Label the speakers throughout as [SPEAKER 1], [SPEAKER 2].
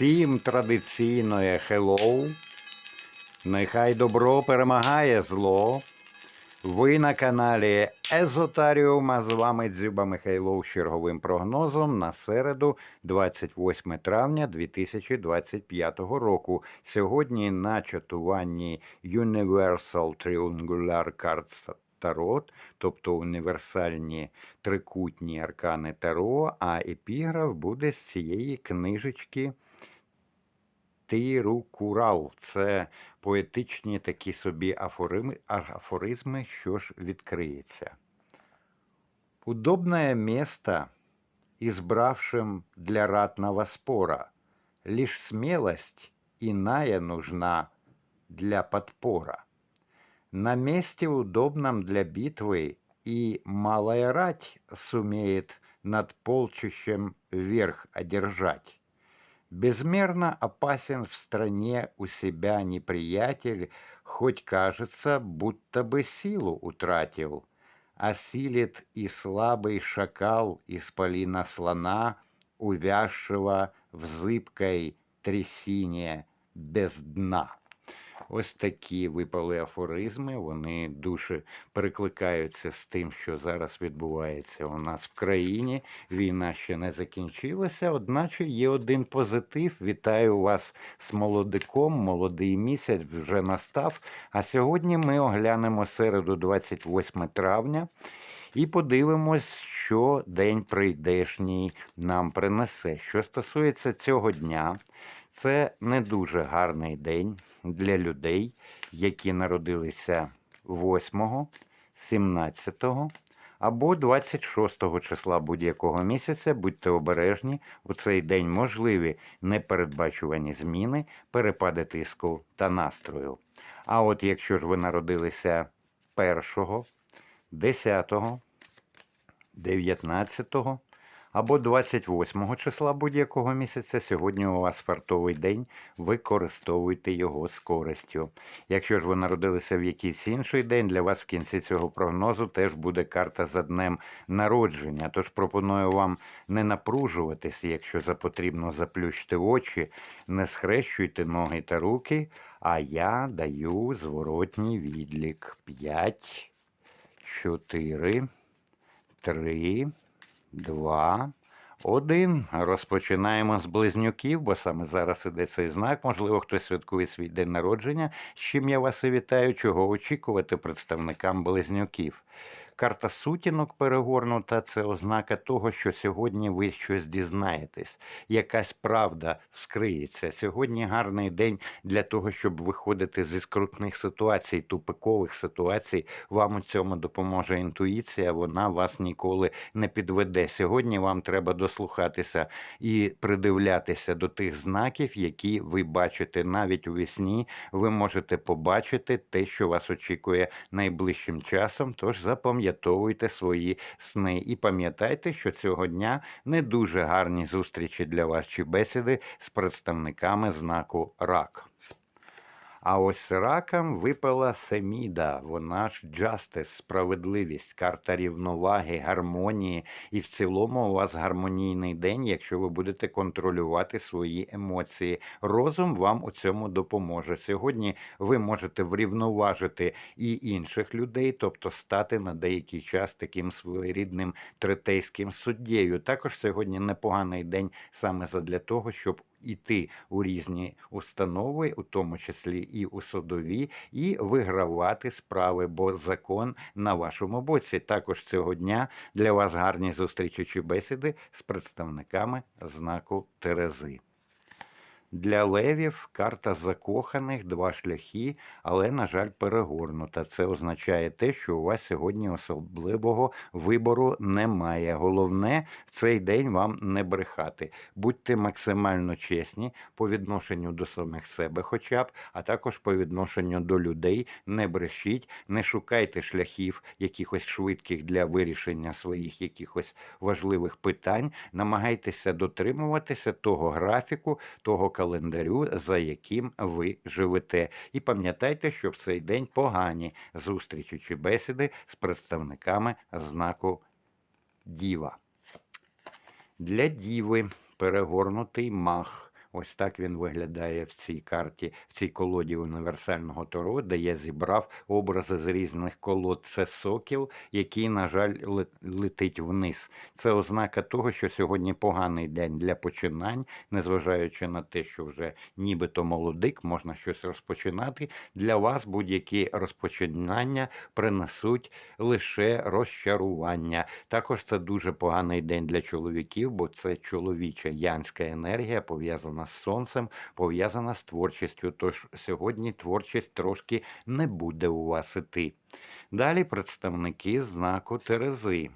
[SPEAKER 1] Всім традиційне хеллоу. Нехай добро перемагає зло. Ви на каналі Езотаріум, а з вами Дзюба Михайлов з черговим прогнозом на середу, 28 травня 2025 року. Сьогодні на чатуванні Universal Triangular Cards Tarot, тобто універсальні трикутні аркани Таро, а епіграф буде з цієї книжечки Тирукурал. Це поетичні такі собі афоризми, що ж відкриється. Удобное место избравшим для ратного спора. Лишь смелость иная нужна для подпора. На месте удобном для битвы и малая рать сумеет над полчищем верх одержать. Безмерно опасен в стране у себя неприятель, хоть кажется, будто бы силу утратил. Осилит и слабый шакал исполина слона, увязшего в зыбкой трясине без дна. Ось такі випали афоризми, вони дуже перекликаються з тим, що зараз відбувається у нас в країні. Війна ще не закінчилася, одначе є один позитив. Вітаю вас з молодиком. Молодий місяць вже настав. А сьогодні ми оглянемо середу 28 травня. І подивимось, що день прийдешній нам принесе. Що стосується цього дня, це не дуже гарний день для людей, які народилися 8, 17 або 26 числа будь-якого місяця. Будьте обережні, у цей день можливі непередбачувані зміни, перепади тиску та настрою. А от якщо ж ви народилися 1, 10, 19 або 28 числа будь-якого місяця, сьогодні у вас фартовий день, використовуйте його з користю. Якщо ж ви народилися в якийсь інший день, для вас в кінці цього прогнозу теж буде карта за днем народження. Тож пропоную вам не напружуватись, якщо за потрібно заплющити очі, не схрещуйте ноги та руки, а я даю зворотній відлік. 5, 4, 3, Два, один. Розпочинаємо з близнюків, бо саме зараз іде цей знак. Можливо, хтось святкує свій день народження. З чим я вас і вітаю, чого очікувати представникам близнюків. Карта сутінок перегорнута це ознака того, що сьогодні ви щось дізнаєтесь. Якась правда вскриється. Сьогодні гарний день для того, щоб виходити зі скрутних ситуацій, тупикових ситуацій. Вам у цьому допоможе інтуїція, вона вас ніколи не підведе. Сьогодні вам треба дослухатися і придивлятися до тих знаків, які ви бачите навіть у вісні. Ви можете побачити те, що вас очікує найближчим часом. Тож запам'ятайте запам'ятовуйте свої сни і пам'ятайте, що цього дня не дуже гарні зустрічі для вас чи бесіди з представниками знаку рак. А ось ракам випала Феміда, вона ж Justice, справедливість, карта рівноваги, гармонії. І в цілому у вас гармонійний день, якщо ви будете контролювати свої емоції. Розум вам у цьому допоможе. Сьогодні ви можете врівноважити і інших людей, тобто стати на деякий час таким своєрідним третейським суддєю. Також сьогодні непоганий день саме задля того, щоб іти у різні установи, у тому числі і у судові, і вигравати справи, бо закон на вашому боці. Також цього дня для вас гарні зустрічі чи бесіди з представниками знаку Терези. Для левів карта закоханих, два шляхи, але, на жаль, перегорнута. Це означає те, що у вас сьогодні особливого вибору немає. Головне в цей день вам не брехати. Будьте максимально чесні по відношенню до самих себе, хоча б, а також по відношенню до людей. Не брешіть, не шукайте шляхів якихось швидких для вирішення своїх якихось важливих питань. Намагайтеся дотримуватися того графіку, того календарю, за яким ви живете. І пам'ятайте, що в цей день погані зустрічі чи бесіди з представниками знаку Діва. Для Діви перегорнутий мах. Ось так він виглядає в цій карті, в цій колоді універсального Таро, де я зібрав образи з різних колод. Це сокіл, який, на жаль, летить вниз. Це ознака того, що сьогодні поганий день для починань, незважаючи на те, що вже нібито молодик, можна щось розпочинати. Для вас будь-які розпочинання принесуть лише розчарування. Також це дуже поганий день для чоловіків, бо це чоловіча янська енергія, пов'язана з сонцем, пов'язана з творчістю. Тож сьогодні творчість трошки не буде у вас іти. Далі представники знаку Терези.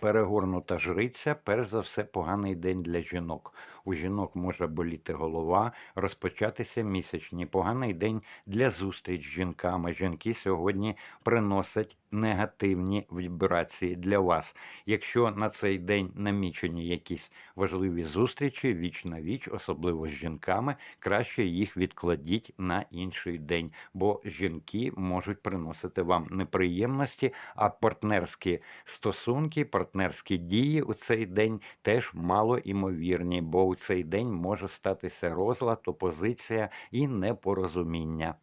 [SPEAKER 1] Перегорнута жриця, перш за все, поганий день для жінок. У жінок може боліти голова, розпочатися місячні. Поганий день для зустріч з жінками. Жінки сьогодні приносять негативні вібрації для вас. Якщо на цей день намічені якісь важливі зустрічі віч на віч, особливо з жінками, краще їх відкладіть на інший день, бо жінки можуть приносити вам неприємності, а партнерські стосунки, партнерські дії у цей день теж мало імовірні, бо у цей день може статися розлад, опозиція і непорозуміння.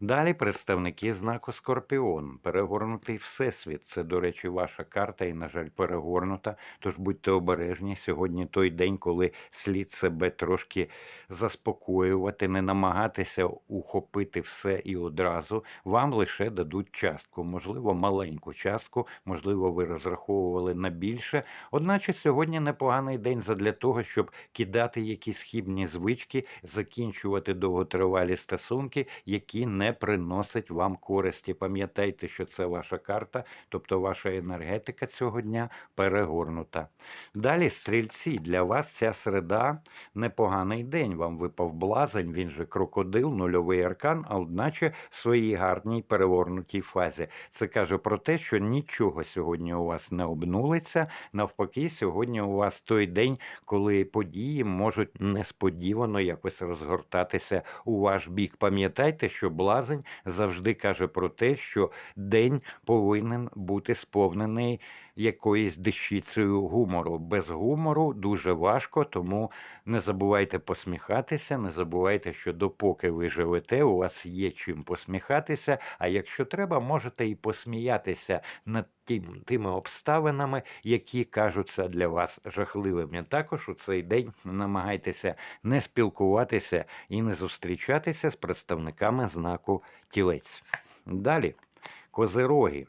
[SPEAKER 1] Далі представники знаку Скорпіон. Перегорнутий всесвіт. Це, до речі, ваша карта і, на жаль, перегорнута. Тож будьте обережні. Сьогодні той день, коли слід себе трошки заспокоювати, не намагатися ухопити все і одразу. Вам лише дадуть частку, можливо, маленьку частку, можливо, ви розраховували на більше. Одначе сьогодні непоганий день задля того, щоб кидати якісь хібні звички, закінчувати довготривалі стосунки, які не приносять вам користі. Пам'ятайте, що це ваша карта, тобто ваша енергетика цього дня перегорнута. Далі, стрільці, для вас ця середа непоганий день. Вам випав блазень, він же крокодил, нульовий аркан, а одначе в своїй гарній перевернутій фазі. Це каже про те, що нічого сьогодні у вас не обнулиться. Навпаки, сьогодні у вас той день, коли події можуть несподівано якось розгортатися у ваш бік. Пам'ятайте, що блазень завжди каже про те, що день повинен бути сповнений якоюсь дещицею гумору. Без гумору дуже важко, тому не забувайте посміхатися, не забувайте, що допоки ви живете, у вас є чим посміхатися. А якщо треба, можете і посміятися над тим, тими обставинами, які кажуться для вас жахливими. Також у цей день намагайтеся не спілкуватися і не зустрічатися з представниками знаку тілець. Далі, козироги.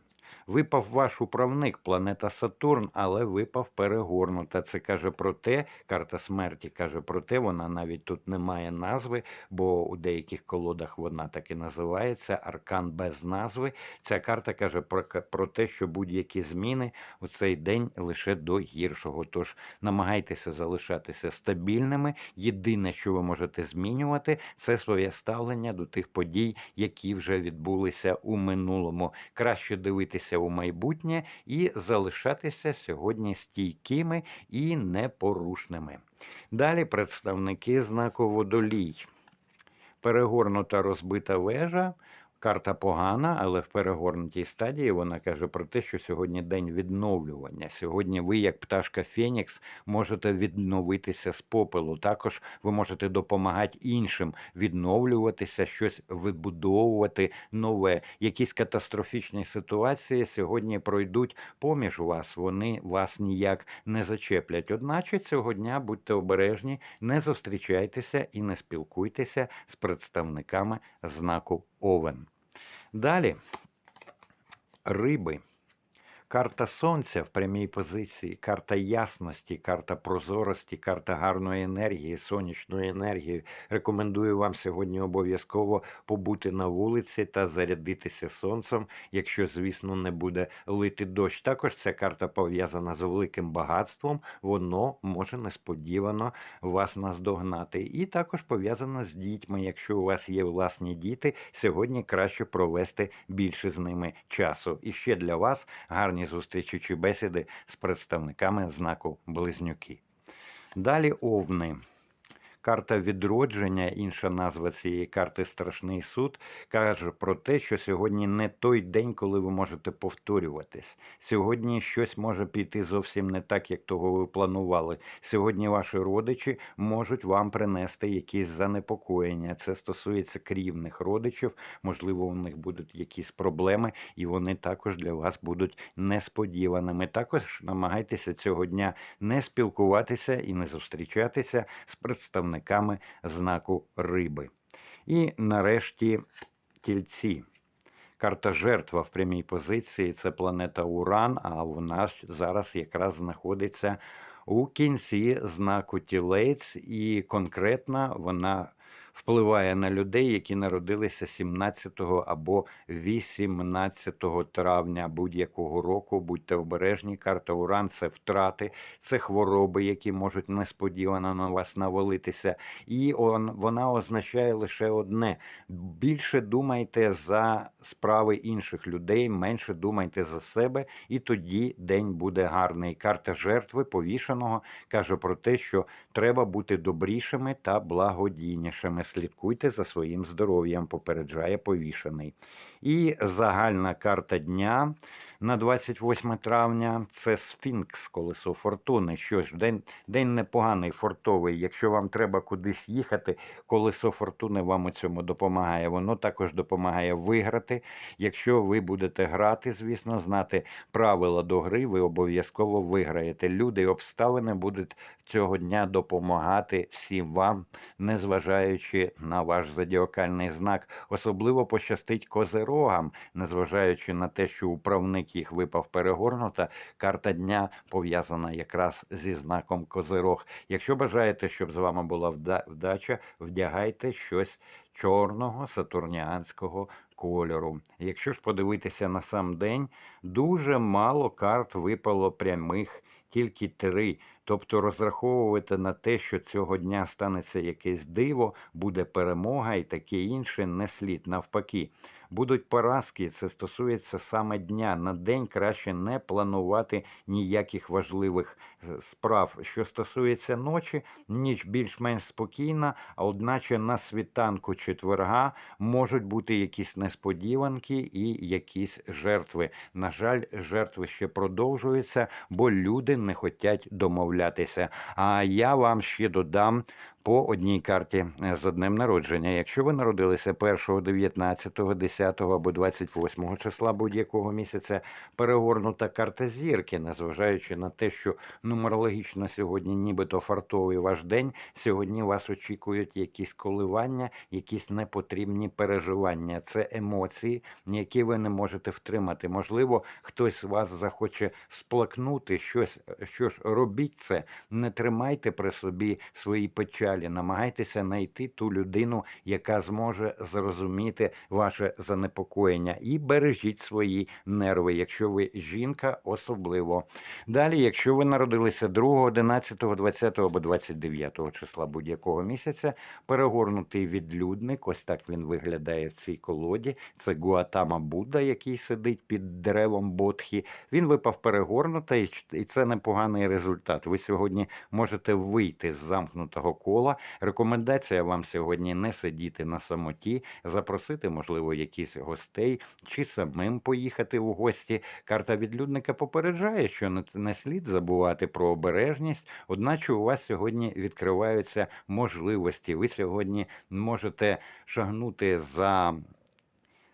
[SPEAKER 1] Випав ваш управник, планета Сатурн, але випав перегорнута. Це каже про те, карта смерті каже про те, вона навіть тут не має назви, бо у деяких колодах вона так і називається Аркан без назви. Ця карта каже про, про те, що будь-які зміни у цей день лише до гіршого. Тож намагайтеся залишатися стабільними. Єдине, що ви можете змінювати, це своє ставлення до тих подій, які вже відбулися у минулому. Краще дивитися у майбутнє і залишатися сьогодні стійкими і непорушними. Далі представники знаку водолій. Перегорнута розбита вежа. Карта погана, але в перегорнутій стадії вона каже про те, що сьогодні день відновлювання. Сьогодні ви, як пташка Фенікс, можете відновитися з попелу. Також ви можете допомагати іншим відновлюватися, щось вибудовувати нове. Якісь катастрофічні ситуації сьогодні пройдуть поміж вас. Вони вас ніяк не зачеплять. Одначе цього дня будьте обережні, не зустрічайтеся і не спілкуйтеся з представниками знаку Овен. Далі риби. Карта сонця в прямій позиції, карта ясності, карта прозорості, карта гарної енергії, сонячної енергії. Рекомендую вам сьогодні обов'язково побути на вулиці та зарядитися сонцем, якщо, звісно, не буде лити дощ. Також ця карта пов'язана з великим багатством, воно може несподівано вас наздогнати. І також пов'язана з дітьми. Якщо у вас є власні діти, сьогодні краще провести більше з ними часу. І ще для вас гарні зустрічі чи бесіди з представниками знаку Близнюки. Далі овни. Карта відродження, інша назва цієї карти Страшний суд, каже про те, що сьогодні не той день, коли ви можете повторюватись. Сьогодні щось може піти зовсім не так, як того ви планували. Сьогодні ваші родичі можуть вам принести якісь занепокоєння. Це стосується крівних родичів. Можливо, у них будуть якісь проблеми, і вони також для вас будуть несподіваними. Також намагайтеся цього дня не спілкуватися і не зустрічатися з представниками знаку риби. І нарешті тільці. Карта жертва в прямій позиції це планета Уран, а вона ж зараз якраз знаходиться у кінці знаку тілець, і конкретно вона впливає на людей, які народилися 17 або 18 травня будь-якого року. Будьте обережні, карта Уран це втрати, це хвороби, які можуть несподівано на вас навалитися. І он, вона означає лише одне: більше думайте за справи інших людей, менше думайте за себе, і тоді день буде гарний. Карта жертви повішеного каже про те, що треба бути добрішими та благодійнішими. Слідкуйте за своїм здоров'ям, попереджає повішений. І загальна карта дня на 28 травня це Сфінкс, колесо фортуни. Що ж, день, день непоганий, фортовий. Якщо вам треба кудись їхати, колесо фортуни вам у цьому допомагає. Воно також допомагає виграти. Якщо ви будете грати, звісно, знати правила до гри, ви обов'язково виграєте. Люди і обставини будуть цього дня допомагати всім вам, незважаючи на ваш зодіакальний знак. Особливо пощастить козирогам, незважаючи на те, що управник їх випав перегорнута. Карта дня пов'язана якраз зі знаком козирог. Якщо бажаєте, щоб з вами була вдача, вдягайте щось чорного сатурніанського кольору. Якщо ж подивитися на сам день, дуже мало карт випало прямих, тільки три. Тобто розраховувати на те, що цього дня станеться якесь диво, буде перемога і таке інше не слід. Навпаки, будуть поразки. Це стосується саме дня. На день краще не планувати ніяких важливих е, справ. Що стосується ночі, ніч більш-менш спокійна, а одначе на світанку четверга можуть бути якісь несподіванки і якісь жертви. На жаль, жертви ще продовжуються, бо люди не хочуть домовлятися. А я вам ще додам по одній карті е, з одним народження. Якщо ви народилися 1, 19, 10 або 28 числа будь-якого місяця, перегорнута карта зірки, незважаючи на те, що нумерологічно сьогодні нібито фартовий ваш день, сьогодні вас очікують якісь коливання, якісь непотрібні переживання. Це емоції, які ви не можете втримати. Можливо, хтось з вас захоче сплакнути щось. Що ж, робіть це, не тримайте при собі свої печалі, намагайтеся знайти ту людину, яка зможе зрозуміти ваше занепокоєння, і бережіть свої нерви, якщо ви жінка, особливо. Далі, якщо ви народилися 2, 11, 20 або 29 числа будь-якого місяця, перегорнутий відлюдник, ось так він виглядає в цій колоді. Це Гуатама Будда, який сидить під деревом Бодхі. Він випав перегорнуто, і і це непоганий результат. Ви сьогодні можете вийти з замкнутого кола. Рекомендація вам сьогодні не сидіти на самоті, запросити, можливо, якісь гостей чи самим поїхати у гості. Карта відлюдника попереджає, що не слід забувати про обережність, одначе у вас сьогодні відкриваються можливості. Ви сьогодні можете шагнути за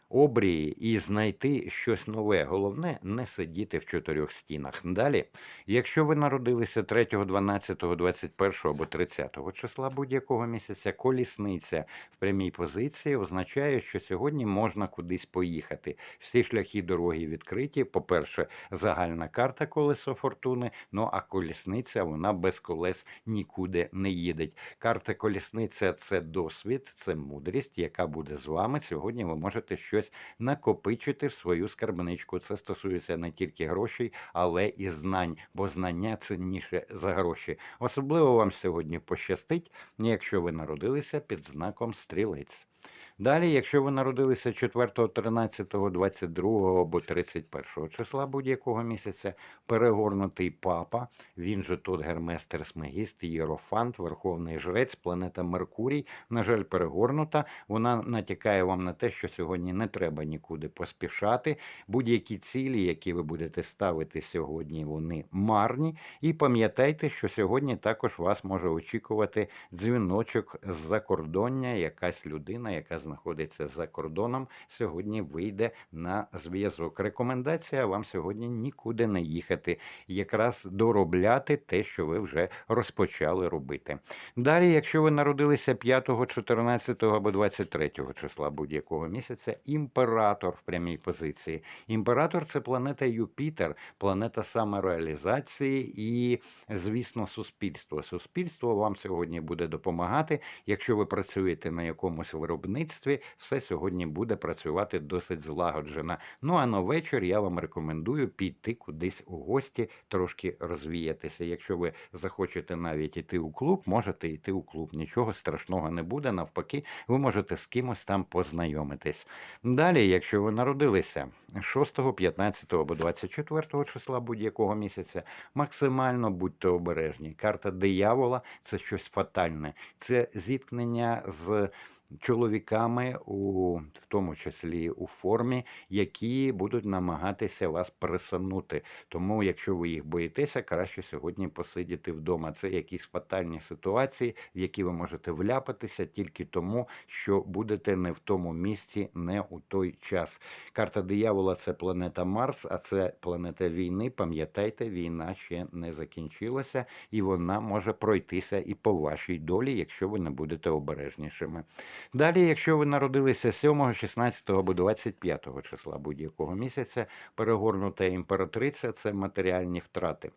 [SPEAKER 1] обрії і знайти щось нове. Головне не сидіти в чотирьох стінах. Далі, якщо ви народилися 3, 12, 21 або 30 числа будь-якого місяця, колісниця в прямій позиції означає, що сьогодні можна кудись поїхати. Всі шляхи дороги відкриті. По-перше, загальна карта колесо фортуни. Ну а колісниця вона без колес нікуди не їде. Карта колісниця це досвід, це мудрість, яка буде з вами. Сьогодні ви можете щось накопичити в свою скарбничку. Це стосується не тільки грошей, але і знань, бо знання цінніше за гроші. Особливо вам сьогодні пощастить, якщо ви народилися під знаком стрілець. Далі, якщо ви народилися 4, 13, 22 або 31 числа будь-якого місяця, перегорнутий папа, він же тут Гермес Трисмегіст, Єрофант, Верховний Жрець, планета Меркурій, на жаль, перегорнута. Вона натякає вам на те, що сьогодні не треба нікуди поспішати. Будь-які цілі, які ви будете ставити сьогодні, вони марні. І пам'ятайте, що сьогодні також вас може очікувати дзвіночок з закордоння, якась людина, яка знаходиться за кордоном, сьогодні вийде на зв'язок. Рекомендація вам сьогодні нікуди не їхати, якраз доробляти те, що ви вже розпочали робити. Далі, якщо ви народилися 5, 14 або 23 числа будь-якого місяця, імператор в прямій позиції. Імператор це планета Юпітер, планета самореалізації і, звісно, суспільство. Суспільство вам сьогодні буде допомагати. Якщо ви працюєте на якомусь виробництві, все сьогодні буде працювати досить злагоджено. Ну а на вечір я вам рекомендую піти кудись у гості, трошки розвіятися. Якщо ви захочете навіть іти у клуб, можете йти у клуб. Нічого страшного не буде. Навпаки, ви можете з кимось там познайомитись. Далі, якщо ви народилися 6, 15 або 24 числа будь-якого місяця, максимально будьте обережні. Карта диявола це щось фатальне, це зіткнення з чоловіками, у, в тому числі у формі, які будуть намагатися вас присунути. Тому, якщо ви їх боїтеся, краще сьогодні посидіти вдома. Це якісь фатальні ситуації, в які ви можете вляпатися тільки тому, що будете не в тому місці, не у той час. Карта диявола це планета Марс, а це планета війни. Пам'ятайте, війна ще не закінчилася, і вона може пройтися і по вашій долі, якщо ви не будете обережнішими. Далі, якщо ви народилися 7, 16 або 25 числа будь-якого місяця, перегорнута імператриця це матеріальні втрати.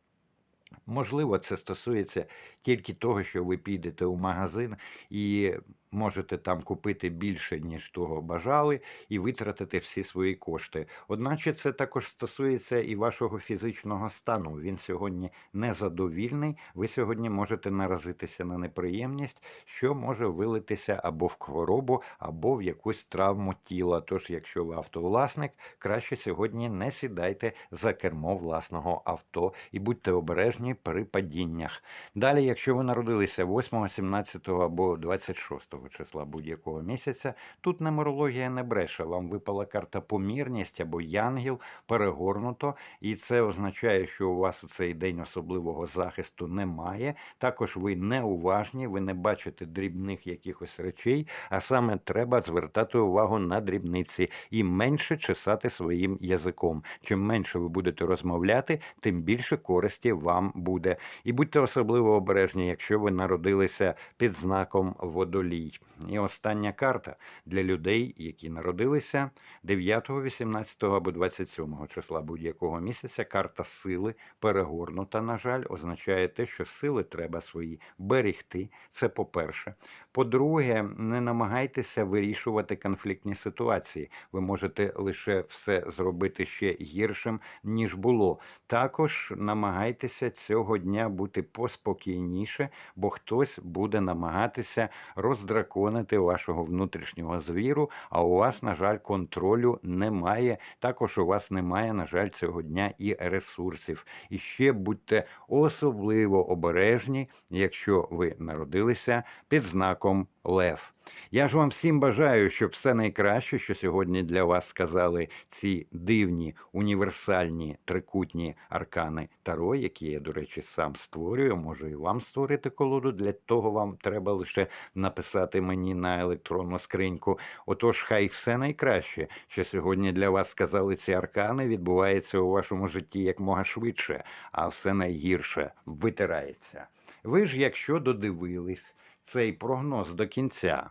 [SPEAKER 1] Можливо, це стосується тільки того, що ви підете у магазин і можете там купити більше, ніж того бажали, і витратити всі свої кошти. Одначе це також стосується і вашого фізичного стану. Він сьогодні незадовільний. Ви сьогодні можете наразитися на неприємність, що може вилитися або в хворобу, або в якусь травму тіла. Тож, якщо ви автовласник, краще сьогодні не сідайте за кермо власного авто і будьте обережні при падіннях. Далі, якщо ви народилися 8, 17 або 26 числа будь-якого місяця, тут нумерологія не бреше. Вам випала карта помірність або янгіл перегорнуто, і це означає, що у вас у цей день особливого захисту немає. Також ви неуважні, ви не бачите дрібних якихось речей, а саме треба звертати увагу на дрібниці і менше чесати своїм язиком. Чим менше ви будете розмовляти, тим більше користі вам буде. І будьте особливо обережні, якщо ви народилися під знаком водолій. І остання карта для людей, які народилися 9, 18 або 27 числа будь-якого місяця. Карта сили перегорнута, на жаль, означає те, що сили треба свої берегти. Це по-перше. По-друге, не намагайтеся вирішувати конфліктні ситуації. Ви можете лише все зробити ще гіршим, ніж було. Також намагайтеся цього дня бути поспокійніше, бо хтось буде намагатися роздраконити вашого внутрішнього звіру. А у вас, на жаль, контролю немає. Також у вас немає, на жаль, цього дня і ресурсів. І ще будьте особливо обережні, якщо ви народилися під знаком Лев. Я ж вам всім бажаю, щоб все найкраще, що сьогодні для вас сказали ці дивні універсальні трикутні аркани Таро, які я, до речі, сам створюю. Можу і вам створити колоду. Для того вам треба лише написати мені на електронну скриньку. Отож, хай все найкраще, що сьогодні для вас сказали ці аркани, відбувається у вашому житті якмога швидше, а все найгірше витирається. Ви ж, якщо додивились цей прогноз до кінця.